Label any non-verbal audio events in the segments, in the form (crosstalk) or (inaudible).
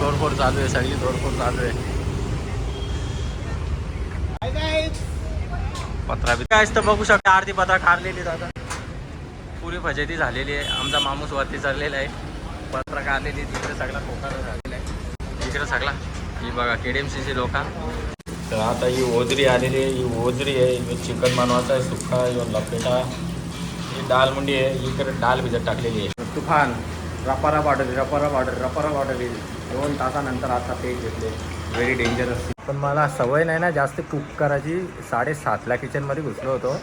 तोडफोड चालू आहे सगळी तोडफोड चालू आहे. पत्रा बी काय तर बघू शकता आरती पत्रा काढलेली दादा. पुरी फजेती झालेली आहे. आमचा माणूस वरती चढलेला आहे. पत्रा काढलेली तिकडे सगळा कोकारा झालेला आहे. तिकडे सगळा. ही बघा केडीएमसीची लोक. तर आता ही ओजरी आलेली आहे. ही ओजरी आहे. ही चिकन बनवायचा आहे सुका लपेटा. ही डाल मुंडी आहे. इकडे डाल भिजत टाकलेली आहे. तुफान. रपारा वाढवली रपारा वाढवली रपारा वाढवली दोन तासानंतर आता ते घेतले. व्हेरी डेंजरस पण मला सवय नाही ना जास्त कुक करायची. साडेसातला किचनमध्ये घुसलो होतो.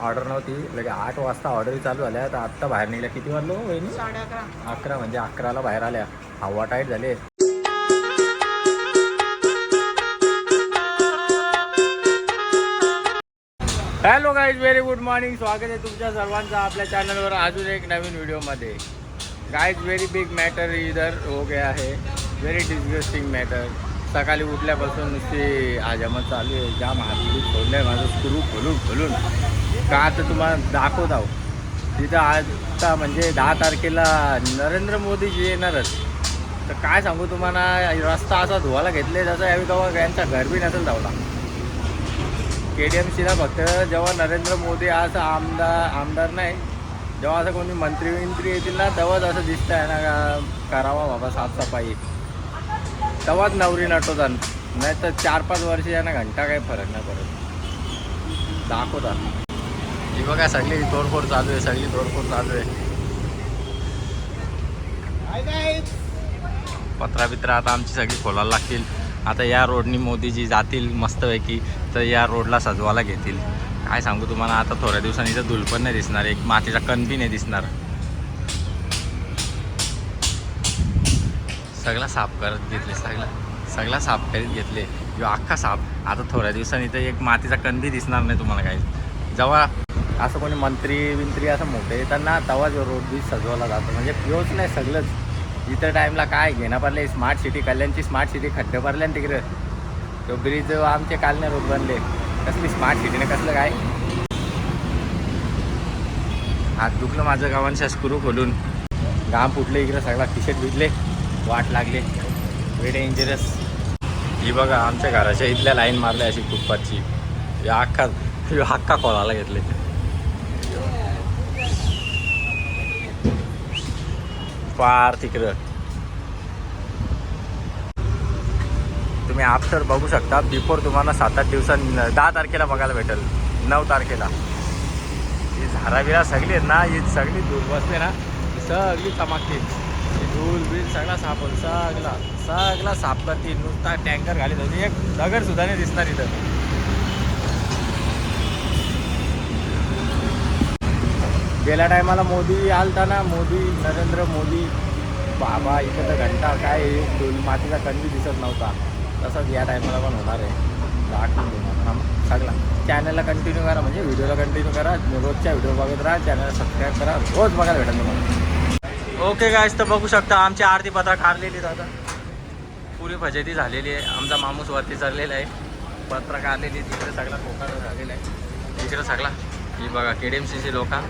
ऑर्डर नव्हती. लगे आठ वाजता ऑर्डर चालू झाल्या. तर आत्ता बाहेर निघल्या. किती वाजलो वहिनी? साडे अकरा. अकरा म्हणजे अकराला बाहेर आल्या. हवा टाईट झाले. Hello guys very good morning स्वागत आहे तुमच्या सर्वांचं आपल्या चॅनलवर अजून एक नवीन व्हिडिओमध्ये गाईज व्हेरी बिग मॅटर इधर हो गया आहे व्हेरी डिस्गस्टिंग मॅटर सकाळी उठल्यापासून नुसती आजामत चालू आहे. जाम हात सोडलं आहे माझं. स्क्रू खोलून खोलून. का आता तुम्हाला दाखवत आहो. तिथं आता म्हणजे दहा तारखेला नरेंद्र मोदीजी येणारच. तर काय सांगू तुम्हाला? रस्ता असा धुवायला घेतले जसं यावेळी तेव्हा यांचा घर बी नसेल धावला. के डी एम सीला फक्त जेव्हा नरेंद्र मोदी आज आमदार आमदार नाही जेव्हा असं कोणी मंत्री विंत्री येतील ना तेव्हाच असं दिसतं आहे ना का करावा बाबा साफसफाई. तेव्हाच नवरी नटवतात नाही तर चार पाच वर्ष ना घंटा काही फरक नाही पडत. दाखवतात. ही बघा सगळी तोडफोड चालू आहे सगळी तोडफोड चालू आहे. पत्रा बित्रा आता आमची सगळी खोलायला लागतील. आता या रोडनी मोदीजी जातील मस्तपैकी तर या रोडला सजवायला घेतील. काय सांगू तुम्हाला आता थोड्या दिवसांनी तर धूल पण नाही दिसणार एक मातीचा कण बी नाही दिसणार. सगळा साफ करत घेतले सगळा सगळा साफ करीत घेतले. किंवा अख्खा साफ. आता थोड्या दिवसांनी तर एक मातीचा कण बी दिसणार नाही तुम्हाला काही. जेव्हा असं कोणी मंत्री विंत्री असं मोठे त्यांना ना तेव्हा जो रोड बीच सजवला जातो. म्हणजे योच नाही सगळंच. इतर टाईमला काय घेणं पडले? स्मार्ट सिटी कल्याणची स्मार्ट सिटी खड्डे पडले ना तिकडे. तो ब्रिज आमचे कालने रोड बनले. कसली स्मार्ट सिटीने कसलं काय? हात दुखलं माझं गावांच्या स्क्रू खोलून. घाम फुटले इकडे सगळा टिशर्ट भिजले वाट लागले. वे डेंजरस ही बघा आमच्या घराच्या इथल्या लाईन मारल्या अशी फुटपाथची. या अख्खा हक्का अख्खा खोलाला घेतले. फार तिकडं. तुम्ही आफ्टर बघू शकता. बिफोर तुम्हाला सात आठ दिवसां दहा तारखेला बघायला भेटेल. नऊ तारखेला. ही झाराबिरा सगळी आहेत ना ही सगळी धूल बसते ना सगळी चमकतील. ही धूल बिल सगळा सापल सगळा सगळा साफ करतील नुसता टँकर घालीत. होती एक दगड सुद्धा नाही दिसणार इथं. गेल्या टायमाला मोदी आलता ना मोदी नरेंद्र मोदी बाबा इथं तर घंटा काय आहे, मातीचा कंडी दिसत नव्हता. तसंच या टायमाला पण होणार आहे. आठवून देणार. हा, सगळा. चॅनलला कंटिन्यू करा म्हणजे व्हिडिओला कंटिन्यू करा. रोजच्या व्हिडिओ बघत राहा. चॅनलला सबस्क्राईब करा. रोज बघायला भेटेल तुम्हाला. ओके गायस तर बघू शकता आमची आरती पत्रा काढलेली दादा पुरी फजेती झालेली आहे. आमचा माणूस वरती चढलेला आहे. पत्रा काढलेली तिकडे सगळा कोकारा झालेला आहे. तिकडे सगळा. ही बघा के डी एम सीची लोका.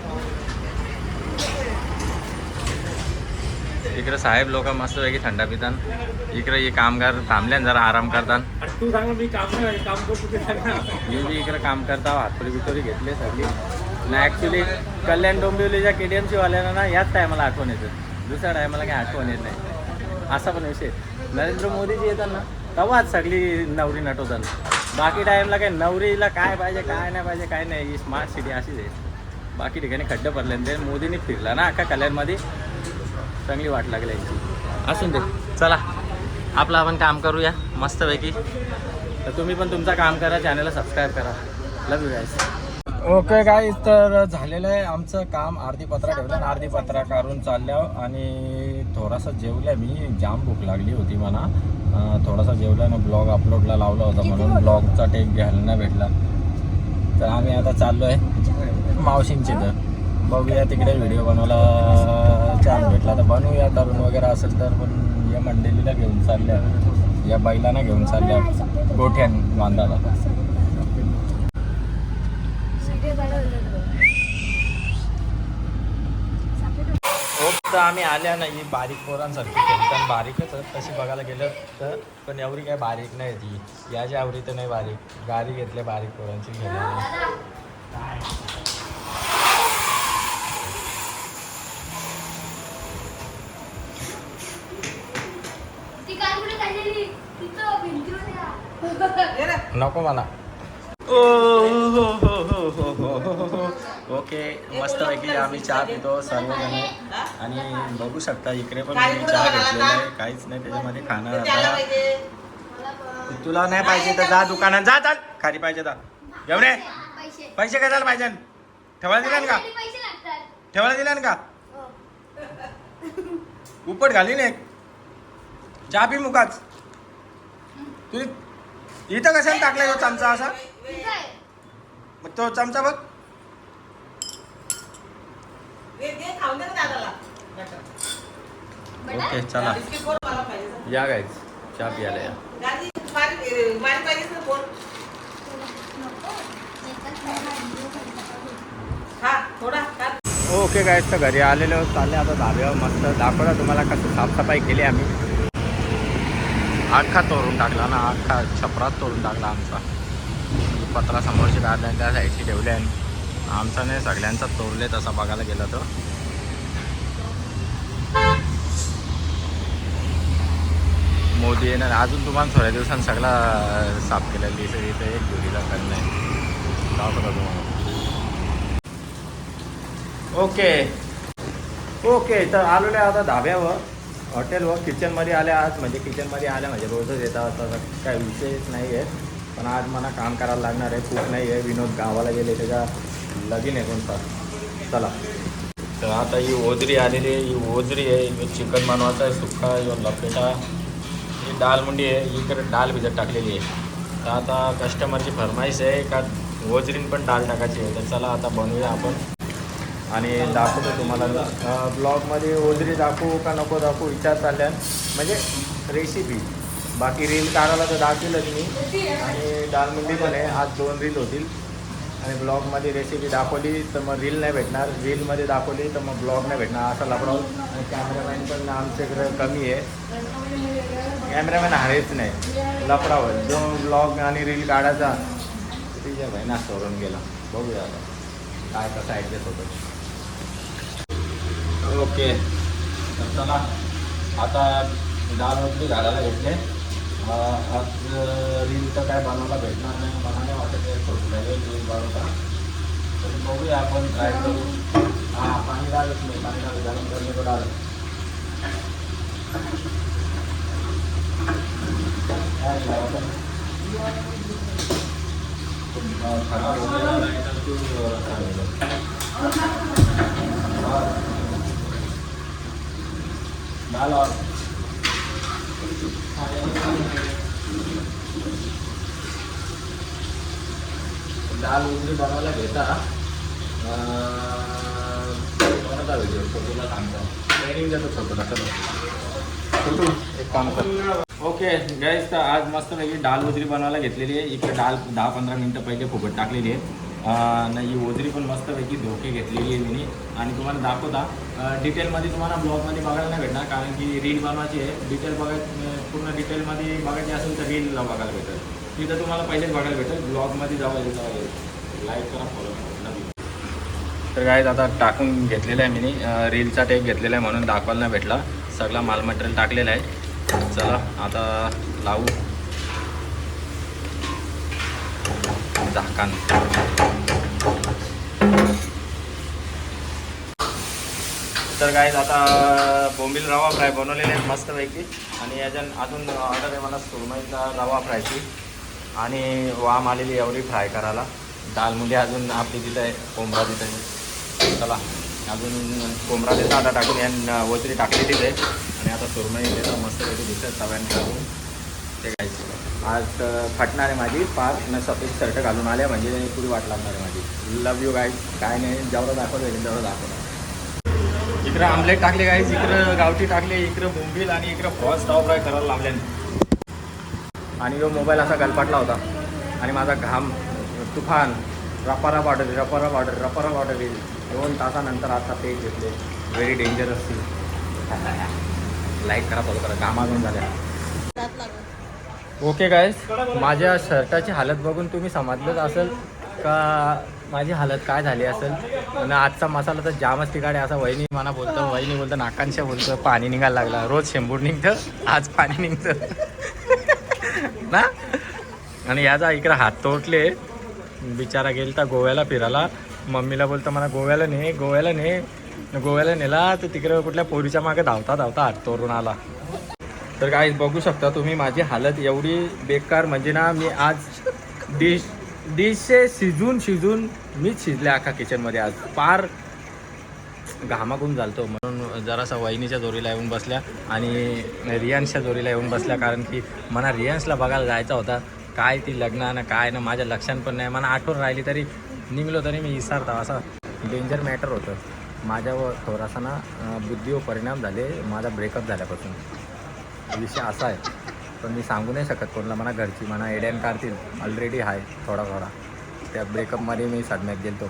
इकडे साहेब लोक मस्तपैकी थंडा पितात. इकडे हे कामगार थांबल्यान जरा आराम करतात. तू सांग मी काम नाही काम मी बी इकडे काम करता हातोरी बितोरी घेतले सगळी. ना ॲक्च्युली कल्याण डोंबिवलीच्या के डी एम सीवाल्यांना ना याच टायमाला आठवण येतं. दुसऱ्या टायमाला काही आठवण येत नाही. असा पण विषय नरेंद्र मोदीजी येतात ना तेव्हाच सगळी नवरी नटवतात. बाकी टाईमला काय नवरीला काय पाहिजे काय नाही पाहिजे काय नाही ही स्मार्ट सिटी अशीच आहे. बाकी ठिकाणी खड्डे पडले ते मोदीने फिरला ना अख्खा कल्याणमध्ये. चांगली वाट लागली यांची असून दे. चला आपलं आपण काम करूया मस्तपैकी. तर तुम्ही पण तुमचं काम करा चॅनलला सबस्क्राईब करा. Love you guys okay guys तर झालेलं आहे आमचं काम. अर्धी पत्रा ठेवलं. आणि अर्धी पत्रा काढून चालल्या आणि थोडासा जेवल्या. मी जाम भूक लागली होती मला. थोडासा जेवल्यानं ब्लॉग अपलोडला लावला होता म्हणून ब्लॉगचा टेक घ्यायला नाही भेटला. तर आम्ही आता चाललो आहे मावशींची तर. बघूया तिकडे व्हिडिओ बनवायला चान्स भेटला. तर बनवूया तरुण वगैरे असेल तर पण या मंडळीला घेऊन चालल्या. या बैलांना घेऊन चालल्या. गोठ्यान बांधाला तर आम्ही आल्या नाही बारीक पोरांसारखी खेळताना बारीकच तशी बघायला गेलं तर पण एवढी काय बारीक नाही ती. याच्या आवडी तर नाही बारीक. गाडी घेतल्या बारीक पोरांची. खेळायला नको मला. ओके मस्त पैकी आम्ही चहा पितो सर्वजण. आणि बघू शकता इकडे पण चहा घेतलेला आहे. काहीच नाही त्याच्यामध्ये खाणार तुला नाही पाहिजे तर जा दुकानात. जा चाल. खाली पाहिजे तर घेऊन पैसे कशाला पाहिजे? ठेवायला दिला का? ठेवायला दिला का? उपट घालीन एक. चहा पी मुकाच तुझी इथं कशाला टाकलाय तो चमचा असा. मग तो चमचा बघ. ओके चला. या गायच चहा पियाला या. ओके गायच तर घरी आलेलो चालले आता धाब्यावर मस्त. दाखवला तुम्हाला कसं साफसफाई केली आम्ही. अख्खा तोडून टाकला ना अख्खा छपरात तोडून टाकला आमचा. पत्रा समोरची काढल्या त्या साईडची ठेवल्या आमचा नाही सगळ्यांचा तोडले तसा बघायला गेला तर. मोदी येणार. अजून तुम्हाला थोड्या दिवसांनी सगळा साफ केलेला दिसेल. इथे एक जोडीला करणं आहे दाखवतो तुम्हाला. ओके. ओके तर आलेलो आहे आता धाब्यावर. हॉटेलवर किचनमध्ये आल्या आज म्हणजे किचनमध्ये आल्या म्हणजे रोजच येतात आता काही विषयच नाही आहे पण आज मला काम करायला लागणार आहे खूप नाही आहे. विनोद गावाला गेले त्याच्या लगीन आहे कोणता. चला. तर आता ही ओजरी आलेली आहे ही ओजरी आहे ही चिकन बनवायचं आहे सुक्का लपेटा ही डाल मुंडी आहे इकडे डाल भिजत टाकलेली आहे. तर आता कस्टमरची फरमाईश आहे का ओजरीन पण डाळ टाकायची आहे. तर चला आता बनवूया आपण. आणि दाखवतो तुम्हाला. ब्लॉगमध्ये ओझरी दाखवू का नको दाखवू विचार चालल्या. म्हणजे रेसिपी बाकी रील काढायला तर दाखवेलच मी. आणि दालमुंडी पण आहे. आज दोन रील होतील. आणि ब्लॉगमध्ये रेसिपी दाखवली तर मग रील नाही भेटणार. रीलमध्ये दाखवली तर मग ब्लॉग नाही भेटणार. असं लपडाव आणि कॅमेरामॅन पण आमच्याकडे कमी आहे. कॅमेरामॅन आहेच नाही. लपडावर जो ब्लॉग आणि रील काढायचा तिच्या भाई बहिणा सोडून गेला. बघूया आता. काय कसं ॲडजस्ट होतं. ओके. तर चला आता डाळ वगैरे घालायला अं, आज रील तर काय बनवायला भेटणार नाही मला नाही वाटत रील बनवता. तर बघूया आपण ट्राय करू. हां पाणी डाळच नाही पाणी डाळ गरम करणे तो डाळ. काय खराब होईल नाही तर तू काय होईल? डाल और डाल उजरी बनवायला घेता बनवता व्हिडिओ छोटूला सांगतो ट्रेनिंग देतो छोटूला चलो. एक काम कर. ओके गाईज तर आज मस्तपैकी डाल उजरी बनवायला घेतलेली आहे. इकडे डाल दहा पंधरा मिनटं पहिले फुकट टाकलेली आहे. नाही ही ओजरी पण मस्तपैकी धोके घेतलेली आहे मी आणि तुम्हाला दाखवता डिटेलमध्ये तुम्हाला ब्लॉगमध्ये बघायला नाही भेटणार कारण की रील बनवायची आहे. डिटेल बघाय पूर्ण डिटेलमध्ये बघायची असेल तर रीलला बघायला भेटेल. तिथं तुम्हाला पहिलेच बघायला भेटेल. ब्लॉगमध्ये जावं जावं. लाईक करा फॉलो करा. तर काय आता टाकून घेतलेलं आहे मी रीलचा टेप घेतलेला आहे म्हणून दाखवायला नाही भेटला. सगळा माल मटेरियल टाकलेला आहे. चला आता लावू. झाकान तर काय आता बोंबील रवा फ्राय बनवलेले आहेत मस्तपैकी आणि याच्यान अजून ऑर्डर आहे मला सुरमईचा रवा फ्रायची आणि वाम आलेली एवढी फ्राय करायला दालमुली अजून आपली तिथं आहे कोंबरा तिथं आहे चला अजून कोंबरा तिथं आता टाकून या वचरी टाकलेलीच आहे आणि आता सुरमई तिथं मस्तपैकी दिसत तव्याने टाकून ते खायचं आज फटणार फाटणार आहे माझी पाच न सफेद शर्ट घालून आल्या म्हणजे पुढे वाट लागणार आहे माझी. लव यू गाईज काय नाही जेवढं दाखवलं तेवढं दाखवलं इकडं आमलेट टाकले गाईज इकडं गावठी टाकले इकडं बोंबील आणि इकडं फॉस स्टॉप फ्राय करायला लावले आणि तो मोबाईल असा गलपाटला होता. आणि माझा घाम तुफान रपारा ऑर्डर रपारा ऑर्डर रपारा वाटत येईल दोन तासानंतर आता पेज घेतले. व्हेरी डेंजरस लाईक करा फॉलो करा. घामाजून झाल्या. ओके गायस माझ्या शर्टाची हालत बघून तुम्ही समजलंच असेल का माझी हालत काय झाली असेल? आणि आजचा मसाला तर जामच तिकडे असा वहिनी म्हणा बोलतो वहिनी बोलतो नाकांशा बोलतो पाणी निघायला लागला. रोज शेंबूड निघतं आज पाणी निघतं. ना? आणि याचा इकडे हात तोटले बिचारा गेलता गोव्याला फिरायला. मम्मीला बोलतं मला गोव्याला ने गोव्याला ने गोव्याला नेला तर तिकडे कुठल्या पोरीच्या मागे धावता धावता हात तोरून आला. तर काय बघू शकता तुम्ही माझी हालत एवढी बेकार. म्हणजे ना मी आज डिश डिशे शिजून शिजून मीच शिजले अख्खा किचनमध्ये आज फार घामाकून झालतो. म्हणून जरासा वहिनीच्या जोरीला येऊन बसल्या आणि रियांशच्या जोरीला येऊन बसल्या. कारण की मला रियांशला बघायला जायचा होता. काय ती लग्न ना काय ना माझ्या लक्षात पण नाही. मला आठवण राहिली तरी निघलो तरी मी विसरता. असा डेंजर मॅटर होतं. माझ्यावर थोडासा ना बुद्धीवर परिणाम झाले. माझा ब्रेकअप झाल्यापासून. विषय असा आहे. पण मी सांगू नाही शकत कोणाला म्हणा घरची म्हणा एड्यान काढतील. ऑलरेडी आहे थोडा थोडा. त्या ब्रेकअपमध्ये मी सदम्यात गेलतो.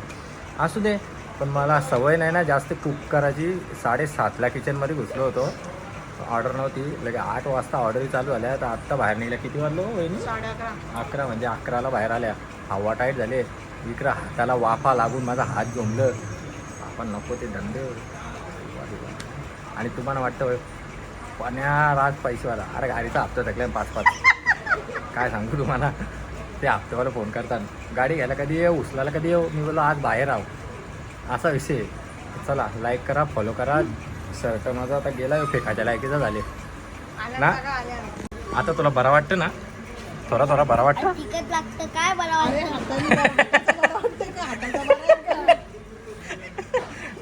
असू दे पण मला सवय नाही ना जास्त कुक करायची. साडेसातला किचनमध्ये घुसलो होतो. ऑर्डर नव्हती. लगे आठ वाजता ऑर्डरी चालू झाल्या. तर आत्ता बाहेर निघल्या. किती वाजलो वहिनी? अकरा म्हणजे अकराला बाहेर आल्या. हवा टाईट झाले. इकडं हाताला वाफा लागून माझा हात जमलं. आपण नको ते धंदे. आणि तुम्हाला वाटतं पाण्या राज पैसेवाला. अरे गाडीचा हप्ता थकल्या पाच पाच. काय सांगू तुम्हाला? ते हप्तेवाला फोन करतात. गाडी घ्यायला कधी येऊ? उचलायला कधी येऊ? मी बोललो आज बाहेर आहो. असा विषय. चला लाईक करा फॉलो करा. शर्ट माझा आता गेला फेकाच्या लायकीचा झाले. ना? आता तुला बरं वाटतं ना? थोडा थोडा बरा वाटतं? काय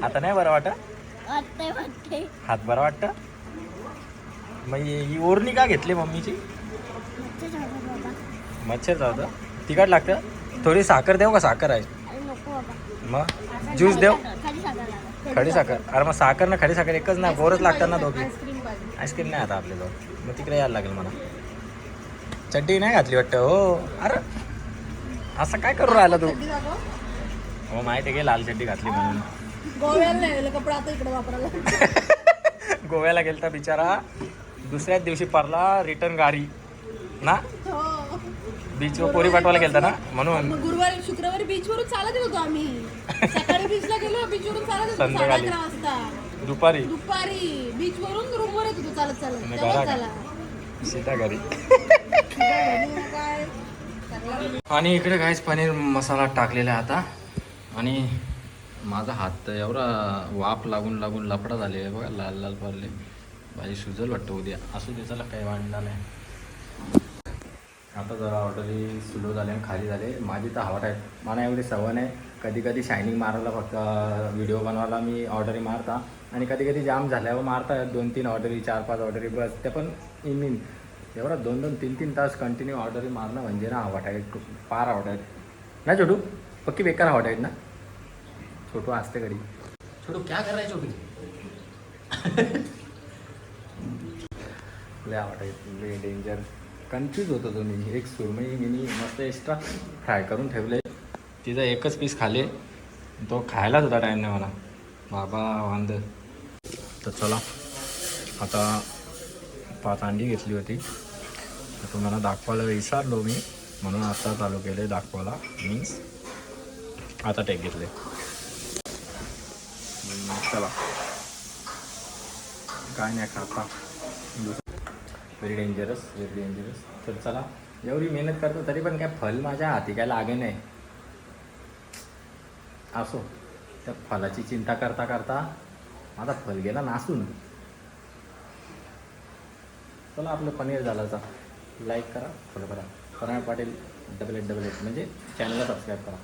आता नाही बरं वाटत? हात बरा वाटतं? मग ही ओरणी का घेतली मम्मीची? मच्छर होतं तिखट लागतं? थोडी साखर देऊ का? साखर आहे. मग? ज्यूस देऊ? खडी साखर. अरे मग साखर ना खडी साखर एकच ना बोरच लागतात ना दोघी. आईस्क्रीम नाही आता आपल्याजवळ. मग तिकडे यायला लागेल मला. चड्डी नाही घातली वाटतं? हो. अरे असं काय करू राहिला तू? हो माहिती आहे की लाल चड्डी घातली म्हणून. गोव्याला (laughs) गोव्याला गेलता बिचारा. दुसऱ्याच दिवशी परला रिटर्न गाडी. ना? हो. बीचवर पोरी पाठवायला गेलता ना? म्हणून. मग गुरुवारी शुक्रवारी बीच वरून चालत येत होतो आम्ही. (laughs) सकाळी बीचला गेलो बीच वरून चालत येतो साडे संध्याकाळी. अकरा वाजता. दुपारी. दुपारी. बीच वरून रूम वर येत होतो चालत चालत. आणि तेव्हा घरा- चला. सीता घरी (laughs) आणि इकडे काहीच पनीर मसाला टाकलेला आहे आता. आणि माझा हात तर एवढा वाफ लागून लागून लफडा झाले बघा लाल लाल पडले. भाजी सुजल वाटतं उद्या. असू दे चला काही वाढणार नाही. आता जरा ऑर्डरी स्लो झाले आणि खाली झाले. माझी तर हवा आहे मला एवढी सवय नाही. कधी कधी शायनिंग मारायला फक्त व्हिडिओ बनवायला मी ऑर्डरी मारता. आणि कधी कधी जाम झाल्यावर मारता. दोन तीन ऑर्डरी चार पाच ऑर्डरी बस. ते पण इन इन एवढा दोन दोन तीन तीन तास कंटिन्यू ऑर्डरी मारणं म्हणजे ना हवा आहे पार हवा आहे ना छोटू? पक्की बेकार हवा आहेत ना? छोटू असते घरी. छोटू क्या कर रहा है छोटू लय आवडायचं लय डेंजर कन्फ्यूज होतो तुम्ही एक सुरमई मिनी मस्त एक्स्ट्रा फ्राय करून ठेवले. तिचा एकच पीस खाले. तो खायलाच होता टाईम नाही मला. बाबा वांद. तर चला. आता पाच अंडी घेतली होती. तर तुम्हाला दाखवायला विसरलो मी. म्हणून आता चालू केले दाखवायला मीन्स आता टेक घेतले. चला. काय नाही खाता. व्हेरी डेंजरस व्हेरी डेंजरस तर चला एवढी मेहनत करतो तरी पण काय फल माझ्या हाती काय लागे नाही. असो त्या फलाची चिंता करता करता माझा फल गेला नासून. चला आपलं पनीर झालाचा. लाईक करा फॉलो करा. म्हणजे करा Patil double eight double eight म्हणजे चॅनलला सबस्क्राईब करा.